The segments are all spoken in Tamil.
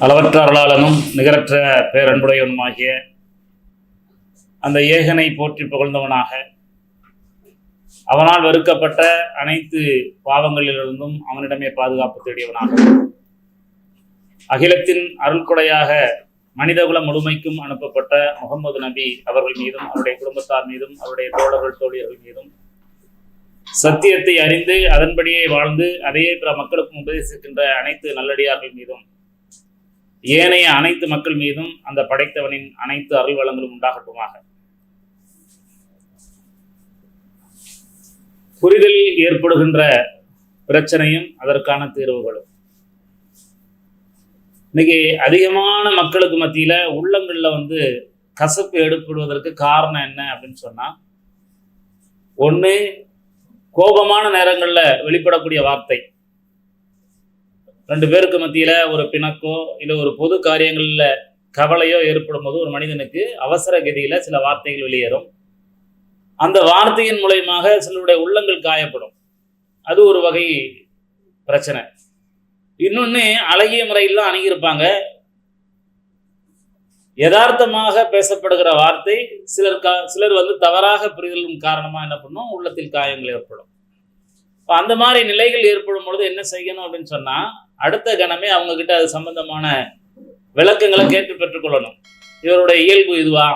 அளவற்ற அருளாளனும் நிகரற்ற பேரன்புடையவனுமாகிய அந்த ஏகனை போற்றி புகழ்ந்தவனாக அவனால் வெறுக்கப்பட்ட அனைத்து பாவங்களிலிருந்தும் அவனிடமே பாதுகாப்பு தேடியவனாக. அகிலத்தின் அருள்கொடையாக மனிதகுல முழுமைக்கும் அனுப்பப்பட்ட முகமது நபி அவர்கள் மீதும் அவருடைய குடும்பத்தார் மீதும் அவருடைய தோழர்கள் தோழியர்கள் மீதும் சத்தியத்தை அறிந்து அதன்படியே வாழ்ந்து அதையே பிற மக்களுக்கும் உபதேசிக்கின்ற அனைத்து நல்லடியார்கள் மீதும் ஏனைய அனைத்து மக்கள் மீதும் அந்த படைத்தவனின் அனைத்து அருள் வளங்களும் உண்டாகட்டுமாக. புரிதலில் ஏற்படுகின்ற பிரச்சனையும் அதற்கான தீர்வுகளும். இன்னைக்கு அதிகமான மக்களுக்கு மத்தியில் உள்ளங்களில் வந்து கசப்பு ஏற்படுவதற்கு காரணம் என்ன அப்படின்னு சொன்னால் ஒன்று கோபமான நேரங்களில் வெளிப்படக்கூடிய வார்த்தை. ரெண்டு பேருக்கு மத்தியில் ஒரு பிணக்கோ இல்லை ஒரு பொது காரியங்களில் கவலையோ ஏற்படும் போது ஒரு மனிதனுக்கு அவசர கதியில் சில வார்த்தைகள் வெளியேறும். அந்த வார்த்தையின் மூலயமாக சிலருடைய உள்ளங்கள் காயப்படும். அது ஒரு வகை பிரச்சனை. இன்னொன்று அழகிய முறையில் தான் அணுகியிருப்பாங்க. யதார்த்தமாக பேசப்படுகிற வார்த்தை சிலர் கா சிலர் வந்து தவறாக புரிதலும் காரணமாக என்ன பண்ணும்? உள்ளத்தில் காயங்கள் ஏற்படும். இப்போ அந்த மாதிரி நிலைகள் ஏற்படும் பொழுது என்ன செய்யணும் அப்படின்னு சொன்னால் அடுத்த கணமே அவங்கக்கிட்ட அது சம்பந்தமான விளக்கங்களை கேட்டு பெற்றுக்கொள்ளணும். இவருடைய இயல்பு இதுவா?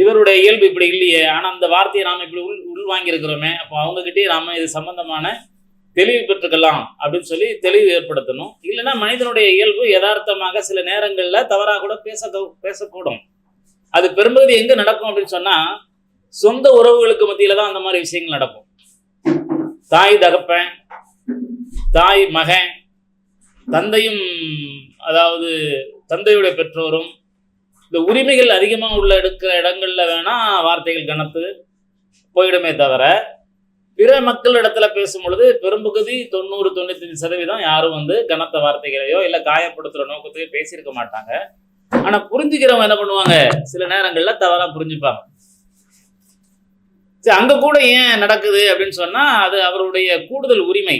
இவருடைய இயல்பு இப்படி இல்லையே. ஆனால் அந்த வார்த்தையை நாம் இப்படி உள் உள்வாங்கியிருக்கிறோமே அப்போ அவங்ககிட்டயே நாம இது சம்பந்தமான தெளிவு பெற்றுக்கலாம் அப்படின்னு சொல்லி தெளிவு ஏற்படுத்தணும். இல்லைன்னா மனிதனுடைய இயல்பு யதார்த்தமாக சில நேரங்களில் தவறாக கூட பேச பேசக்கூடும். அது பெரும்பகுதி எங்கே நடக்கும் அப்படின்னு சொன்னால் சொந்த உறவுகளுக்கு மத்தியில் தான் அந்த மாதிரி விஷயங்கள் நடக்கும். தாய் தகப்பன் தாய் மகன் தந்தையும் அதாவது தந்தையுடைய பெற்றோரும் இந்த உரிமைகள் அதிகமாக உள்ள எடுக்கிற இடங்களில் வேணால் வார்த்தைகள் கனத்து போயிடுமே தவிர பிற மக்கள் இடத்துல பேசும் பொழுது பெரும்பகுதி தொண்ணூறு தொண்ணூத்தஞ்சு சதவீதம் யாரும் வந்து கனத்த வார்த்தைகளையோ இல்லை காயப்படுத்துகிற நோக்கத்தையோ பேசியிருக்க மாட்டாங்க. ஆனால் புரிஞ்சுக்கிறவங்க என்ன பண்ணுவாங்க? சில நேரங்களில் தவறாக புரிஞ்சுப்பாங்க. சரி அங்க கூட ஏன் நடக்குது அப்படின்னு சொன்னால் அது அவருடைய கூடுதல் உரிமை.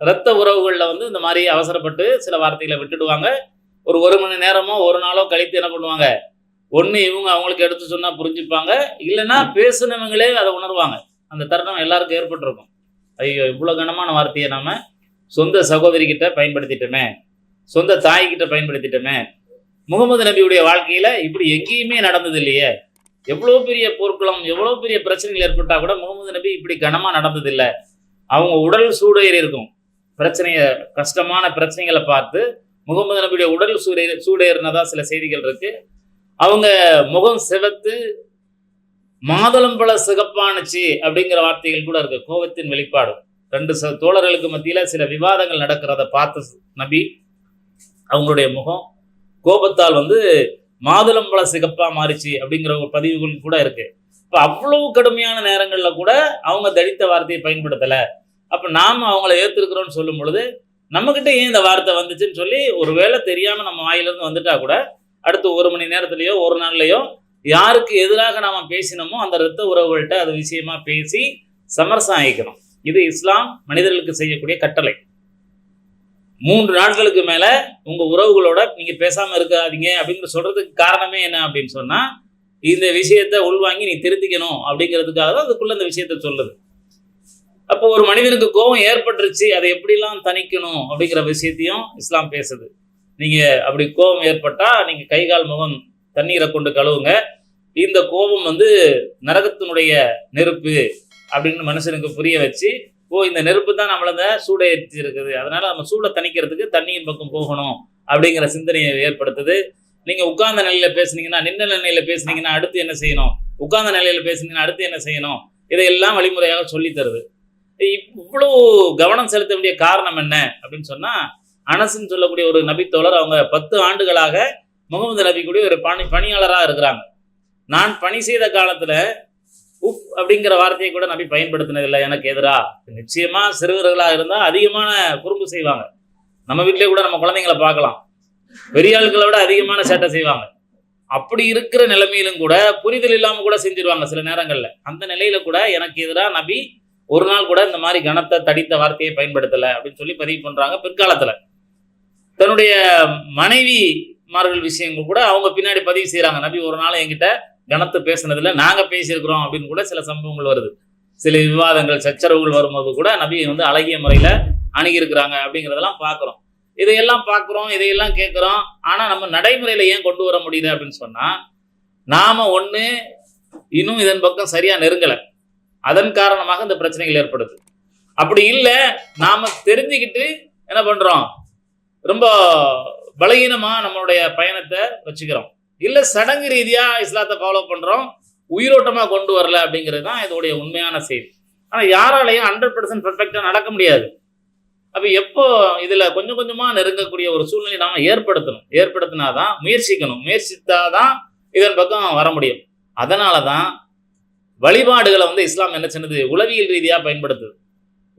இரத்த உறவுகளில் வந்து இந்த மாதிரி அவசரப்பட்டு சில வார்த்தைகளை விட்டுடுவாங்க. ஒரு ஒரு மணி நேரமோ ஒரு நாளோ கழித்து என்ன பண்ணுவாங்க? ஒன்று இவங்க அவங்களுக்கு எடுத்து சொன்னால் புரிஞ்சுப்பாங்க. இல்லைன்னா பேசுனவங்களே அதை உணர்வாங்க. அந்த தருணம் எல்லாருக்கும் ஏற்பட்டிருக்கும். ஐயோ இவ்வளோ கனமான வார்த்தையை நாம் சொந்த சகோதரிக்கிட்ட பயன்படுத்திட்டோமே. சொந்த தாய்கிட்ட பயன்படுத்திட்டோமே. முகமது நபியுடைய வாழ்க்கையில் இப்படி எங்கேயுமே நடந்தது இல்லையே. எவ்வளோ பெரிய போர்க்குளம் எவ்வளோ பெரிய பிரச்சனைகள் ஏற்பட்டால் கூட முகமது நபி இப்படி கனமாக நடந்தது இல்லை. அவங்க உடல் சூடேறி இருக்கும். பிரச்சனையை கஷ்டமான பிரச்சனைகளை பார்த்து முகமது நபியுடைய உடல் சூடே சூடேறினதா சில செய்திகள் இருக்கு. அவங்க முகம் சிவத்து மாதுளம்பழ சிகப்பானுச்சு அப்படிங்கிற வார்த்தைகள் கூட இருக்கு. கோபத்தின் வெளிப்பாடு. ரெண்டு ச தோழர்களுக்கு மத்தியில் சில விவாதங்கள் நடக்கிறத பார்த்து நபி அவங்களுடைய முகம் கோபத்தால் வந்து மாதுளம்பழ சிகப்பாக மாறிச்சு அப்படிங்கிற ஒரு பதிவுகள் கூட இருக்கு. இப்போ அவ்வளவு கடுமையான நேரங்களில் கூட அவங்க தடித்த வார்த்தையை பயன்படுத்தலை. அப்போ நாம் அவங்கள ஏற்றிருக்கிறோன்னு சொல்லும் பொழுது நம்மகிட்ட ஏன் இந்த வார்த்தை வந்துச்சுன்னு சொல்லி ஒருவேளை தெரியாமல் நம்ம வாயிலிருந்து வந்துட்டா கூட அடுத்து ஒரு மணி நேரத்துலையோ ஒரு நாள்லையோ யாருக்கு எதிராக நாம் பேசினோமோ அந்த இரத்த உறவுகள்கிட்ட அது விஷயமா பேசி சமரசம் ஆகிக்கணும் இது இஸ்லாம் மனிதர்களுக்கு செய்யக்கூடிய கட்டளை. மூன்று நாட்களுக்கு மேலே உங்கள் உறவுகளோட நீங்கள் பேசாமல் இருக்காதீங்க அப்படின்னு சொல்கிறதுக்கு காரணமே என்ன அப்படின்னு சொன்னால் இந்த விஷயத்தை உள்வாங்கி நீ திருத்திக்கணும் அப்படிங்கிறதுக்காக தான் அதுக்குள்ளே இந்த விஷயத்த சொல்லுது. அப்போ ஒரு மனிதனுக்கு கோபம் ஏற்பட்டுருச்சு அதை எப்படிலாம் தணிக்கணும் அப்படிங்கிற விஷயத்தையும் இஸ்லாம் பேசுது. நீங்க அப்படி கோபம் ஏற்பட்டா நீங்க கை கால் முகம் தண்ணீரை கொண்டு கழுவுங்க. இந்த கோபம் வந்து நரகத்தினுடைய நெருப்பு அப்படின்னு மனுஷனுக்கு புரிய வச்சு ஓ இந்த நெருப்பு தான் நம்மளத சூடை சூடேற்றி இருக்குது அதனால நம்ம சூடை தணிக்கிறதுக்கு தண்ணியின் பக்கம் போகணும் அப்படிங்கிற சிந்தனையை ஏற்படுத்துது. நீங்க உட்கார்ந்த நிலையில பேசுனீங்கன்னா நின்ற நிலையில பேசுனீங்கன்னா அடுத்து என்ன செய்யணும்? உட்கார்ந்த நிலையில பேசுனீங்கன்னா அடுத்து என்ன செய்யணும்? இதையெல்லாம் வழிமுறையாக சொல்லி தருது. இவ்வளோ கவனம் செலுத்த வேண்டிய காரணம் என்ன அப்படின்னு சொன்னா அனசுன்னு சொல்லக்கூடிய ஒரு நபித்தோழர் அவங்க பத்து ஆண்டுகளாக முகமது நபி கூடிய ஒரு பணி பணியாளராக இருக்கிறாங்க. நான் பணி செய்த காலத்துல உப் அப்படிங்கிற வார்த்தையை கூட நபி பயன்படுத்தினதில்லை எனக்கு எதிரா. நிச்சயமா சிறுவர்களாக இருந்தால் அதிகமான குறும்பு செய்வாங்க. நம்ம வீட்டிலே கூட நம்ம குழந்தைங்களை பார்க்கலாம். பெரிய ஆட்களை விட அதிகமான சேட்டை செய்வாங்க. அப்படி இருக்கிற நிலைமையிலும் கூட புரிதல் இல்லாமல் கூட செஞ்சிருவாங்க சில நேரங்களில். அந்த நிலையில கூட எனக்கு எதிராக நபி ஒரு நாள் கூட இந்த மாதிரி கனத்தை தடித்த வார்த்தையை பயன்படுத்தலை அப்படின்னு சொல்லி பதிவு பண்ணுறாங்க பிற்காலத்தில். தன்னுடைய மனைவி மார்கள் விஷயங்கள் கூட அவங்க பின்னாடி பதிவு செய்கிறாங்க நபி ஒரு நாள் என்கிட்ட கனத்து பேசுனதுல நாங்கள் பேசியிருக்கிறோம் அப்படின்னு கூட சில சம்பவங்கள் வருது. சில விவாதங்கள் சச்சரவுகள் வரும்போது கூட நபி வந்து அழகிய முறையில் அணுகியிருக்கிறாங்க அப்படிங்கிறதெல்லாம் பார்க்குறோம் இதையெல்லாம் பார்க்குறோம் இதையெல்லாம் கேட்குறோம் ஆனால் நம்ம நடைமுறையில் ஏன் கொண்டு வர முடியுது அப்படின்னு சொன்னால் நாம் ஒன்று இன்னும் இதன் பக்கம் சரியாக நெருங்கலை. அதன் காரணமாக இந்த பிரச்சனைகள் ஏற்படுது. அப்படி இல்லை நாம தெரிஞ்சுக்கிட்டு என்ன பண்ணுறோம் ரொம்ப பலகீனமாக நம்மளுடைய பயணத்தை வச்சுக்கிறோம். இல்லை சடங்கு ரீதியாக இஸ்லாத்தை ஃபாலோ பண்ணுறோம் உயிரோட்டமாக கொண்டு வரல அப்படிங்கிறது தான் இதோடைய உண்மையான செய்தி. ஆனால் யாராலையும் ஹண்ட்ரட் பர்சன்ட் பர்ஃபெக்டாக நடக்க முடியாது. அப்போ எப்போ இதில் கொஞ்சம் கொஞ்சமாக நெருங்கக்கூடிய ஒரு சூழ்நிலை நாம் ஏற்படுத்தணும். ஏற்படுத்தினாதான் முயற்சிக்கணும். முயற்சித்தாதான் இதன் பக்கம் வர முடியும். அதனால தான் வழிபாடுகளை வந்து இஸ்லாம் என்ன சொன்னது? உளவியல் ரீதியாக பயன்படுத்துது.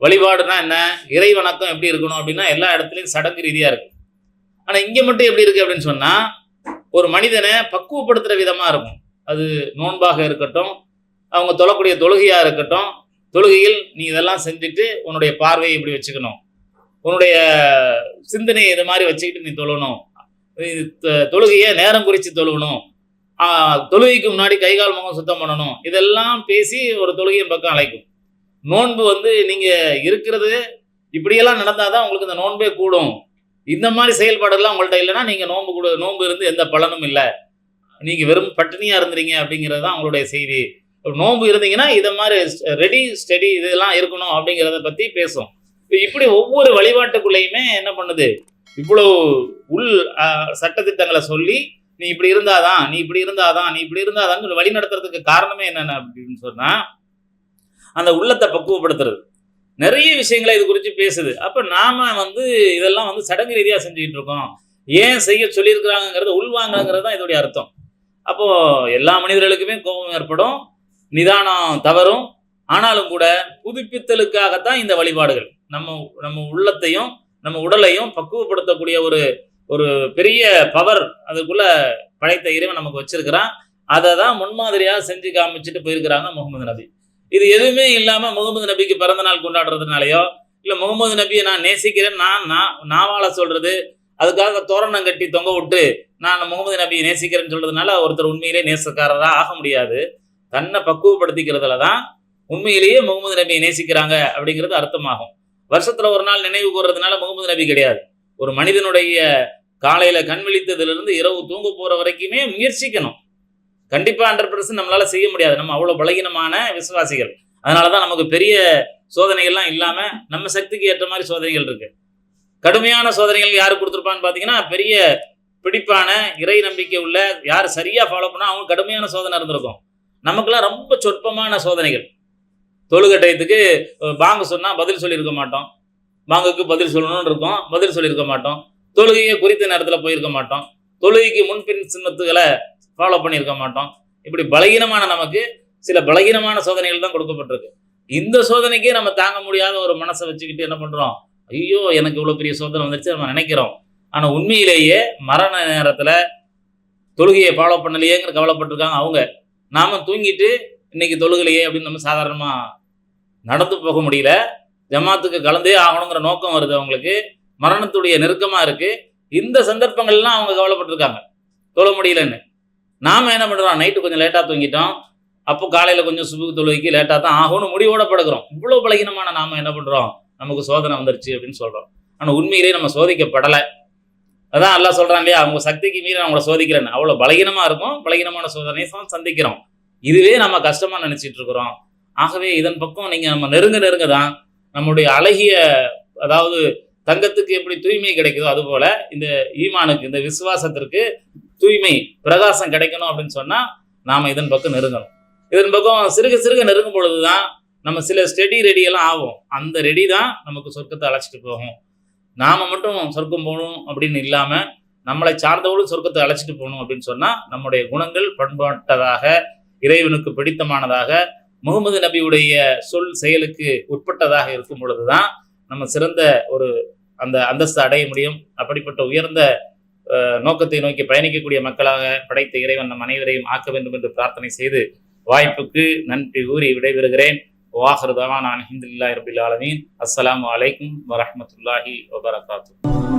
வழிபாடுனா என்ன? இறை வணக்கம் எப்படி இருக்கணும் அப்படின்னா எல்லா இடத்துலையும் சடங்கு ரீதியாக இருக்கு. ஆனால் இங்கே மட்டும் எப்படி இருக்குது அப்படின்னு சொன்னால் ஒரு மனிதனை பக்குவப்படுத்துகிற விதமாக இருக்கும். அது நோன்பாக இருக்கட்டும் அவங்க தொழக்கூடிய தொழுகையாக இருக்கட்டும் தொழுகையில் நீ இதெல்லாம் செஞ்சுட்டு உன்னுடைய பார்வையை இப்படி வச்சுக்கணும். உன்னுடைய சிந்தனையை இது மாதிரி வச்சுக்கிட்டு நீ தொழணும். தொ- தொழுகையை நேரம் குறித்து தொழுகணும் தொழுகைக்கு முன்னாடி கை கால் முகம் சுத்தம் பண்ணணும். இதெல்லாம் பேசி ஒரு தொழுகையின் பக்கம் அழைக்கும். நோன்பு வந்து நீங்கள் இருக்கிறது இப்படியெல்லாம் நடந்தாதான் உங்களுக்கு இந்த நோன்பே கூடும். இந்த மாதிரி செயல்பாடெல்லாம் உங்கள்கிட்ட இல்லைன்னா நீங்கள் நோன்பு கூட நோன்பு இருந்து எந்த பலனும் இல்லை. நீங்கள் வெறும் பட்டினியாக இருந்துறீங்க அப்படிங்கிறது தான் உங்களுடைய செய்தி. நோன்பு இருந்தீங்கன்னா இதை மாதிரி ரெடி ஸ்டெடி இதெல்லாம் இருக்கணும் அப்படிங்கிறத பற்றி பேசும். இப்படி ஒவ்வொரு வழிபாட்டுக்குள்ளேயுமே என்ன பண்ணுது? இவ்வளோ உள் சட்டத்திட்டங்களை சொல்லி நீ இப்படி இருந்தாதான் நீ இப்படி இருந்தாதான் நீ இப்படி இருந்தாதான் வழி நடத்துறதுக்கு காரணமே என்னென்ன அப்படின்னு சொன்னா அந்த உள்ளத்தை பக்குவப்படுத்துறது. நிறைய விஷயங்களை இது குறித்து பேசுது. அப்போ நாம வந்து இதெல்லாம் வந்து சடங்கு ரீதியாக செஞ்சுக்கிட்டு இருக்கோம். ஏன் செய்ய சொல்லியிருக்கிறாங்கிறத உள்வாங்கங்கிறது தான் இதோடைய அர்த்தம். அப்போ எல்லா மனிதர்களுக்குமே கோபம் ஏற்படும் நிதானம் தவறும். ஆனாலும் கூட புதுப்பித்தலுக்காகத்தான் இந்த வழிபாடுகள். நம்ம நம்ம உள்ளத்தையும் நம்ம உடலையும் பக்குவப்படுத்தக்கூடிய ஒரு ஒரு பெரிய பவர் அதுக்குள்ள படைத்த இறைவன் நமக்கு வச்சிருக்கிறான். அதை தான் முன்மாதிரியா செஞ்சு காமிச்சிட்டு போயிருக்கிறாங்க முகமது நபி. இது எதுவுமே இல்லாம முகமது நபிக்கு பிறந்த நாள் கொண்டாடுறதுனாலயோ இல்ல முகமது நபியை நான் நேசிக்கிறேன் நான் நான் நாவால சொல்றது அதுக்காக தோரணம் கட்டி தொங்க விட்டு நான் முகமது நபியை நேசிக்கிறேன்னு சொல்றதுனால ஒருத்தர் உண்மையிலே நேசக்காரராக ஆக முடியாது. தன்னை பக்குவப்படுத்திக்கிறதுல தான் உண்மையிலேயே முகமது நபியை நேசிக்கிறாங்க அப்படிங்கிறது அர்த்தமாகும். வருஷத்துல ஒரு நாள் நினைவு கூறுறதுனால முகமது நபி கிடையாது. ஒரு மனிதனுடைய காலையில் கண் விழித்ததுலேருந்து இரவு தூங்க போகிற வரைக்குமே முயற்சிக்கணும். கண்டிப்பாக ஹண்ட்ரட் பர்சன்ட் நம்மளால் செய்ய முடியாது. நம்ம அவ்வளோ பலகீனமான விசுவாசிகள். அதனாலதான் நமக்கு பெரிய சோதனைகள்லாம் இல்லாமல் நம்ம சக்திக்கு ஏற்ற மாதிரி சோதனைகள் இருக்குது கடுமையான சோதனைகள் யார் கொடுத்துருப்பான்னு பார்த்தீங்கன்னா பெரிய பிடிப்பான இறை நம்பிக்கை உள்ள யார் சரியாக ஃபாலோ பண்ணால் அவங்க கடுமையான சோதனை இருந்திருக்கும். நமக்கெல்லாம் ரொம்ப சொற்பமான சோதனைகள். தொழுகட்டயத்துக்கு பாங்க சொன்னால் பதில் சொல்லியிருக்க மாட்டோம். பாங்குக்கு பதில் சொல்லணும்னு இருக்கோம். பதில் சொல்லியிருக்க மாட்டோம். தொழுகையை குறித்த நேரத்தில் போயிருக்க மாட்டோம். தொழுகைக்கு முன்பின் சின்னத்துகளை ஃபாலோ பண்ணியிருக்க மாட்டோம். இப்படி பலகீனமான நமக்கு சில பலகீனமான சோதனைகள் தான் கொடுக்கப்பட்டிருக்கு. இந்த சோதனைக்கே நம்ம தாங்க முடியாத ஒரு மனசை வச்சுக்கிட்டு என்ன பண்ணுறோம் ஐயோ எனக்கு இவ்வளோ பெரிய சோதனை வந்துருச்சு நம்ம நினைக்கிறோம். ஆனால் உண்மையிலேயே மரண நேரத்தில் தொழுகையை ஃபாலோ பண்ணலையேங்கிற கவலைப்பட்டிருக்காங்க அவங்க. நாம தூங்கிட்டு இன்னைக்கு தொழுகலையே அப்படின்னு நம்ம சாதாரணமாக நடந்து போக முடியல. ஜமாத்துக்கு கலந்தே ஆகணுங்கிற நோக்கம் வருது அவங்களுக்கு. மரணத்துடைய நெருக்கமாக இருக்குது இந்த சந்தர்ப்பங்கள்லாம் அவங்க கவலைப்பட்டிருக்காங்க. தொழ முடியலன்னு. நாம என்ன பண்ணுறோம் நைட்டு கொஞ்சம் லேட்டாக தூங்கிட்டோம். அப்போ காலையில் கொஞ்சம் சுபுக்கு தொழுகைக்கு லேட்டாக தான் ஆகும்னு முடிவோட படுக்கிறோம். இவ்வளோ பலகீனமான நாம என்ன பண்ணுறோம் நமக்கு சோதனை வந்துருச்சு அப்படின்னு சொல்கிறோம் ஆனால் உண்மையிலேயே நம்ம சோதிக்கப்படலை. அதான் எல்லாம் சொல்கிறாங்க இல்லையா? அவங்க சக்திக்கு மீறி நான் அவங்கள சோதிக்கிறேன்னு. அவ்வளோ பலகீனமா இருக்கும். பலகீனமான சோதனையை தான் சந்திக்கிறோம். இதுவே நம்ம கஷ்டமாக நினச்சிட்டு இருக்கிறோம். ஆகவே இதன் பக்கம் நீங்கள் நம்ம நெருங்க நெருங்க தான் நம்முடைய அழகிய அதாவது தங்கத்துக்கு எப்படி தூய்மை கிடைக்குதோ அதுபோல இந்த ஈமானுக்கு இந்த விசுவாசத்திற்கு தூய்மை பிரகாசம் கிடைக்கணும் அப்படின்னு சொன்னால் நாம் இதன் பக்கம் நெருங்கணும். இதன் பக்கம் சிறுக சிறுக நெருங்கும் பொழுது தான் நம்ம சில ஸ்டெடி ரெடியெல்லாம் ஆகும். அந்த ரெடி தான் நமக்கு சொர்க்கத்தை அழைச்சிட்டு போகும். நாம மட்டும் சொர்க்கம் போகணும் அப்படின்னு இல்லாமல் நம்மளை சார்ந்தவர்களும் சொர்க்கத்தை அழைச்சிட்டு போகணும் அப்படின்னு சொன்னால் நம்முடைய குணங்கள் பண்பாட்டதாக இறைவனுக்கு பிடித்தமானதாக முகமது நபியுடைய சொல் செயலுக்கு உட்பட்டதாக இருக்கும் பொழுது தான் நம்ம சிறந்த ஒரு அந்த அந்தஸ்து அடைய முடியும். அப்படிப்பட்ட உயர்ந்த அஹ், நோக்கத்தை நோக்கி பயணிக்கக்கூடிய மக்களாக படைத்த இறைவன் நம் அனைவரையும் ஆக்க வேண்டும் என்று பிரார்த்தனை செய்து வாய்ப்புக்கு நன்றி கூறி விடைபெறுகிறேன். வாஹர் நான் அலமதுல்லாஹி ரபில் ஆலமீன். அஸ்லாம் அலைக்கும் வரமத்துல்லாஹி வபரகாத்து